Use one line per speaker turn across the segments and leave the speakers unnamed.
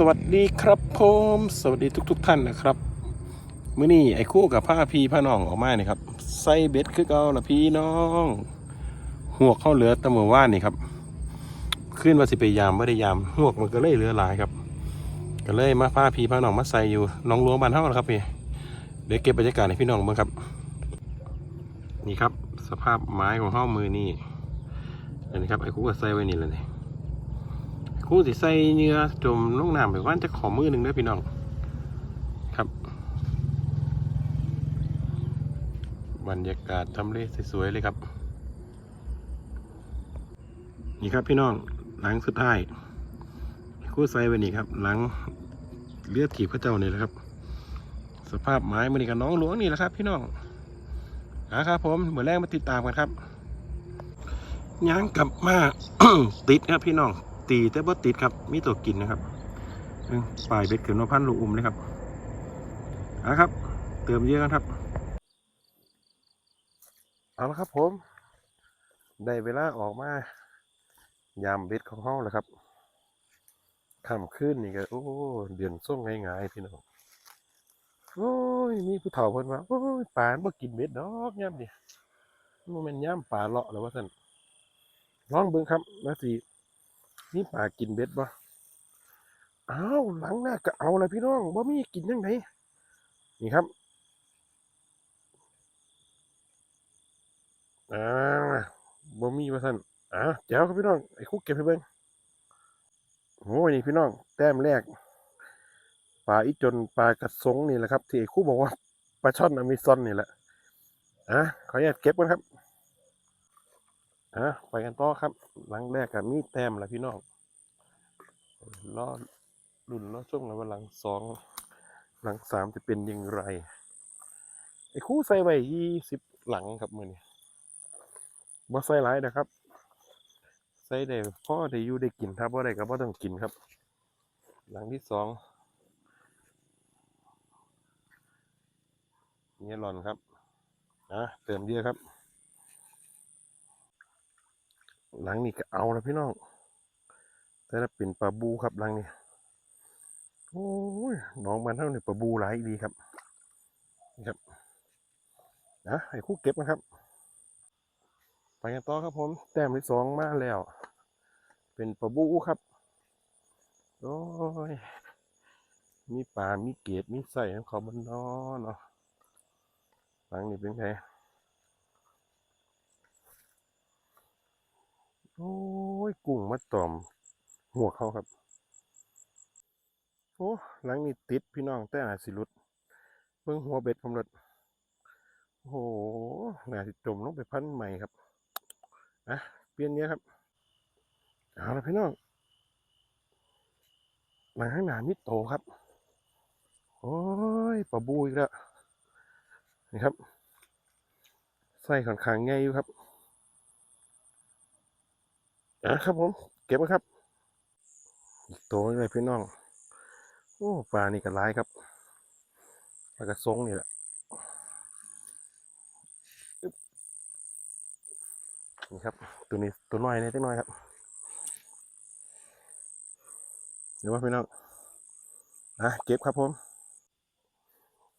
สวัสดีครับผมสวัสดีทุกๆท่านนะครับมื้อนี้ไอ้คู่กับผ้าพีผ้าน้องออกมานี่ครับใส่เบ็ดคือเก่าละพี่น้องหัวกเข้าเหลือตะเมือว่านนี่ครับขึ้นว่าสิไปยามไม่ได้ยามหัวกมันก็เลยเหลือหลายครับ ก็เลยมาผ้าพีผ้าน้องมาใส่อยู่น้องหลวงบานเฮาแล้วครับพี่เดี๋ยวเก็บบรรยากาศให้พี่น้องเบิ่งครับ นี่ครับ สภาพไม้ของเฮามือนี่อันนี้ครับไอ้คู่ก็ใส่ไว้นี่แหละนี่ ครู่สิใส่เนื้อจมลงน้ำไปว่านจะขอมือหนึ่งด้อพี่น้อง ครับบรรยากาศทำเลสวยๆเลยครับ นี่ครับพี่น้องหลังสุดท้ายคู่ใส่ไปนี่ครับหลังเลือดถีบพระเจ้านี่แหละครับ สภาพไม้มันนี่กับน้องหลวงนี่แหละครับ พี่น้องนะครับผมเหมือนแรกมาติดตามกันครับย่างกลับมาติดครับพี่น้อง ตีแต่บ่ติดครับ มีตัวกินนะครับปลายเบ็ดเกินมาพันลูกอุ้มเลยครับเอาครับ เติมเยอะกันครับ เอาละครับผม ได้เวลาออกมายามเบ็ดของเฮาแล้วครับค่ำคืนนี่ก็โอ้เดือนส่งง่ายๆพี่น้องโอ้ยมีผู้เฒ่าเพิ่นว่าโอ้ยปลาบ่กินเบ็ดดอกย่ำนี่มันเป็นย่ำปลาเลาะแล้วว่าซั่นลองเบิ่งครับว่าสิ นี่ปลากินเบ็ดบ่อ้าวหลังหน้าก็เอาลยพี่น้องบ่มีกินยังไงนี่ครับอ่าบ่มีว่าซั่นอ่าแจ๋วครับพี่น้องไอ้คุกเก็บให้เบิ่งโอ้ยนี่พี่น้อง แต้มแรกปลาอีจนปลากระสงนี่แหละครับ ที่ไอ้คุบอกว่าปลาช่อนอเมซอนนี่แหละอะขออนุญาตเก็บกันครับ อะไปกันต่อครับ หลังแรกกับมีแต้มแล้วพี่น้องล้อรุ่นล้อช่วงแล้วว่าหลังสองหลังสามจะเป็นยังไรไอ้คู่ใส่ไว้ยี่สิบหลังครับมือนี้บ่ใส่หลายนะครับ ใส่ได้พ่อได้อยู่ได้กินถ้าบ่ได้ก็บ่ต้องกินครับ หลังที่สองเนี่ยหลอนครับอะเติมเยอะครับ หลังนี่ก็เอาแล้วพี่น้อง แต่ละเป็นปลาบูครับหลังนี่โอ้ยน้องมันเท่านี่ปลาบูหลายดีครับนี่ครับนะให้คู่เก็บนะครับ ไปกันต่อครับผม แต้มที่สองมาแล้ว เป็นปลาบูครับโอ้ยมีปลา มีเกล็ดมีใส่ของเขาบนนอเนาะหลังนี่เป็นไง โอ้ยกุ้งมาตอม หัวเขาครับ โอ้หลังนี้ติดพี่น้องแต่อาสิหลุด เบิ่งหัวเบ็ดผมหลุดโอ้โหน่าสิจมลงไปพันใหม่ครับอะเปลี่ยนเนี้ยครับเอาละพี่น้องหลังข้างหน้ามิโตครับ โอ้ยปลาบูอีกแล้วนี่ครับใส่ค่อนข้างง่ายอยู่ครับ อะครับผม เก็บไว้ครับอีกตัวหนึงเลยพี่น้อง โอ้ปลานี่ก็ร้ายครับปลากระซงนี่แหละนี่ครับ ตัวนี้ตัวน้อยนี่ตัวน้อยครับเดี๋ยวว่าพี่น้องนะเก็บครับผม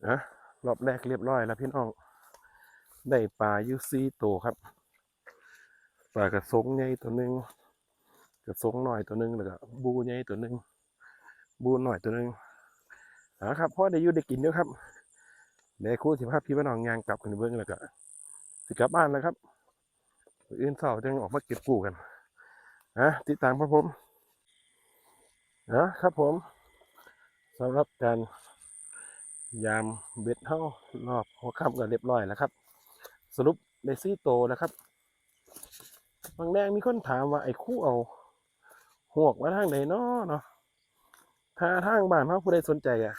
นะรอบแรกเรียบร้อยแล้วพี่น้อง ได้ปลายูซีโตวครับ ปลากระซงใหญ่ตัวหนึ่งกระซงหน่อยตัวหนึ่งแล้วก็บูใหญ่ตัวหนึ่งบูหน่อยตัวหนึ่งนะครับพ่อได้อยู่ได้กินเยอะครับเดี๋ยวครู่สิภาพพี่ว่าน้องยางกลับกันเบื้องแล้วก็สิกลับบ้านแล้วครับมื้ออื่นเสาร์จะออกมาเก็บกู้กันนะติดตามครับผมนะครับผมสำหรับการยามเบ็ดเท่ารอบหัวค่ำก็เรียบร้อยแล้วครับ สรุปได้ซี่โตแล้วครับ บางแดงมีคนถามว่าไอ้คู่เอาหวกมาทางไหนเนาะเนาะถ้าทางบ้านเขาผู้ใดสนใจอะ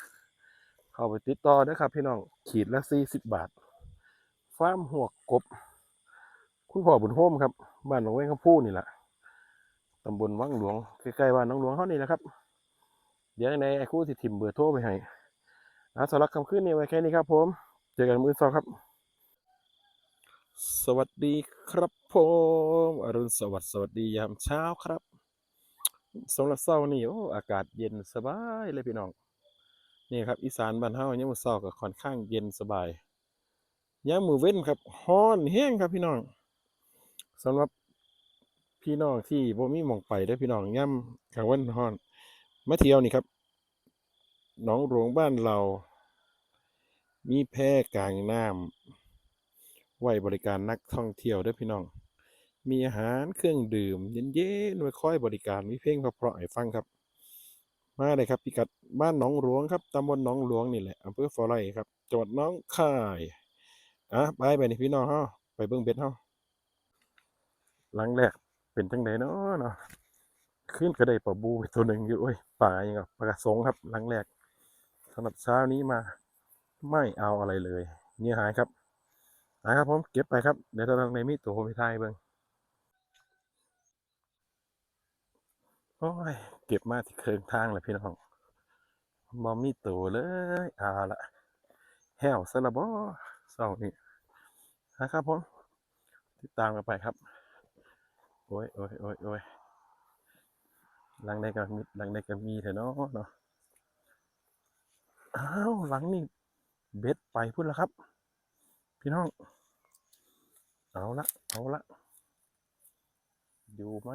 เข้าไปติดต่อได้อครับ พี่น้องขีดละสี่สิบบาทฟาร์มหวกกบ คุณพ่อบุญโฮมครับ บ้านหนองเว้งข้าพูนี่แหละตำบลวังหลวงใกล้ๆบ้านน้องหลวงเขานี่แหละครับ เดี๋ยวในไอ้คู่สิทิมเบอร์โทรไปให้อาสำหรับคำขึ้นนี่ไว้แค่นี้ครับผม เจอกันมื้อสองครับ สวัสดีครับผมอรุณสวัสดิ์สวัสดียามเช้าครับสำหรับเช้านี่โอ้อากาศเย็นสบายเลยพี่น้องนี่ครับอีสานบ้านเฮายามมื้อเช้าก็ค่อนข้างเย็นสบายยามมื้อเว้นครับร้อนแฮงครับพี่น้องสำหรับพี่น้องที่บ่มีหม้องไปเด้พี่น้องยามกลางวันร้อนมาเที่ยวนี่ครับหนองหลวงบ้านเรา มีแพ่กลางน้ำ ไว้บริการนักท่องเที่ยวด้อพี่น้อง มีอาหารเครื่องดื่ม เย็นๆไว้คอยบริการมีเพลงเพราะๆให้ฟังครับ มาเลยครับพิกัดบ้านหนองหลวงครับตำบลหนองหลวงนี่แหละอำเภอฟอไรครับจังหวัดหน้องคายอะไปไปนี่พี่น้องเฮาไปเบิ่งเบ็ดเฮาหลังแรกเป็นจังไดเนาะเนาะขึ้นก็ได้ปลาบูไปตัวหนึ่งอยู่โอ้ยปลาอย่างกับปลากระสงครับหลังแรกสำหรับเช้านี้มาไม่เอาอะไรเลยเงี้ยหายครับ นะครับผมเก็บไปครับ เดี๋ยวตอนในมีตัวไปทายเบิ่งโอ้ย เก็บมาที่เคิงทางเลยพี่น้องบอมีตัวเลยเอาละแห้วซะละบ่เศร้านี่นะครับผม ติดตามกันไปครับ โอ้ยโอ้ยโอ้ยโอ้ยหลังในก็มีหลังในก็มีเถอะเนาะเนาะอ้าวหลังนี่เบ็ดไปพุ่นแล้วครับ พี่น้อง เอาละ เอาละ อยู่ไหม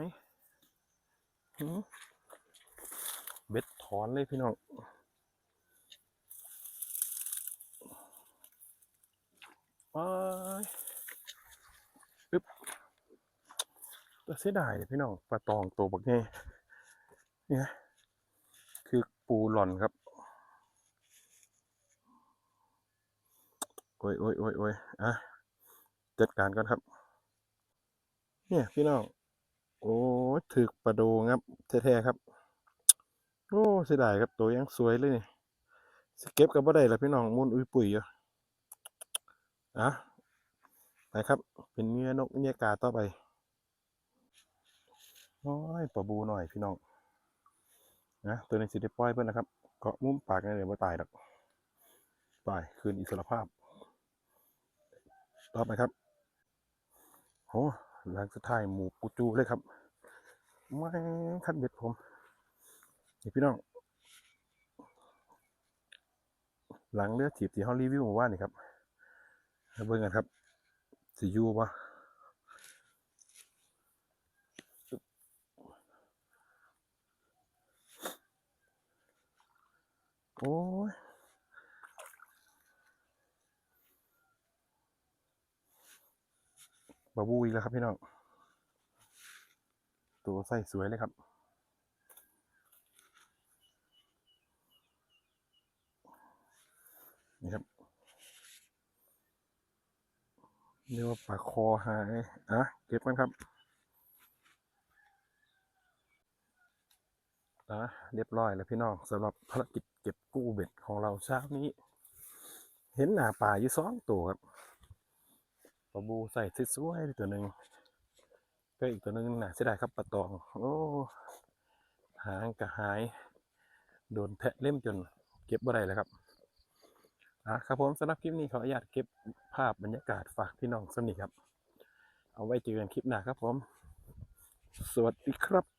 เบ็ดถอนเลยพี่น้อง ไปปึ๊บแต่เสียดายเลยพี่น้องปลาตองตัวบักแง่นี่คือปูหล่อนครับ โอ้ยโอ้ยโอ้ยโอ้ยอะจัดการก่อนครับ เนี่ยพี่น้องโอ้ยถึกปลาโดงับแท้ๆครับ โอ้เสียดายครับตัวยังสวยเลยนี่สเก็บกับบ่ได้แล้วพี่น้องมุนอุ้ยปุ๋ยอยู่อะไปครับ เป็นเนื้อนกเนื้อกาต่อไปโอ้ยปลาบูหน่อยพี่น้องนะตัวนี้สิได้ปล่อยเพิ่นนะครับ เกาะมุมปากนี่เดี๋ยวบ่ตายดอกตายคืนอิสรภาพ ต่อไปครับโหหลังสุดท้ายหมูปูจูเลยครับไม่คัดเบ็ดผมนี่พี่น้อง หลังเรือดถีบที่เขารีวิวเมื่อวานนี่ครับเบิ่งกันครับสิยูปะโอ้ย บาบูอีกแล้วครับพี่น้อง ตัวใส่สวยเลยครับ นี่ครับเรียกว่าปลาคอหายอะเก็บกันครับอะเรียบร้อยแล้วพี่น้องสำหรับภารกิจเก็บกู้เบ็ดของเราเช้านี้ เห็นหน้าป่าอยู่สองตัวครับ ปลาบูใส่สวยๆตัวหนึ่งก็อีกตัวหนึ่งหนาเสียดายครับปลาตอง โอ้หางกระหาย โดนแทะเล่มจนเก็บบ่ได้เลยครับอะครับผมสำหรับคลิปนี้ขออนุญาตเก็บภาพบรรยากาศฝากพี่น้องสนิทครับ เอาไว้เจอกันคลิปหน้าครับผม สวัสดีครับ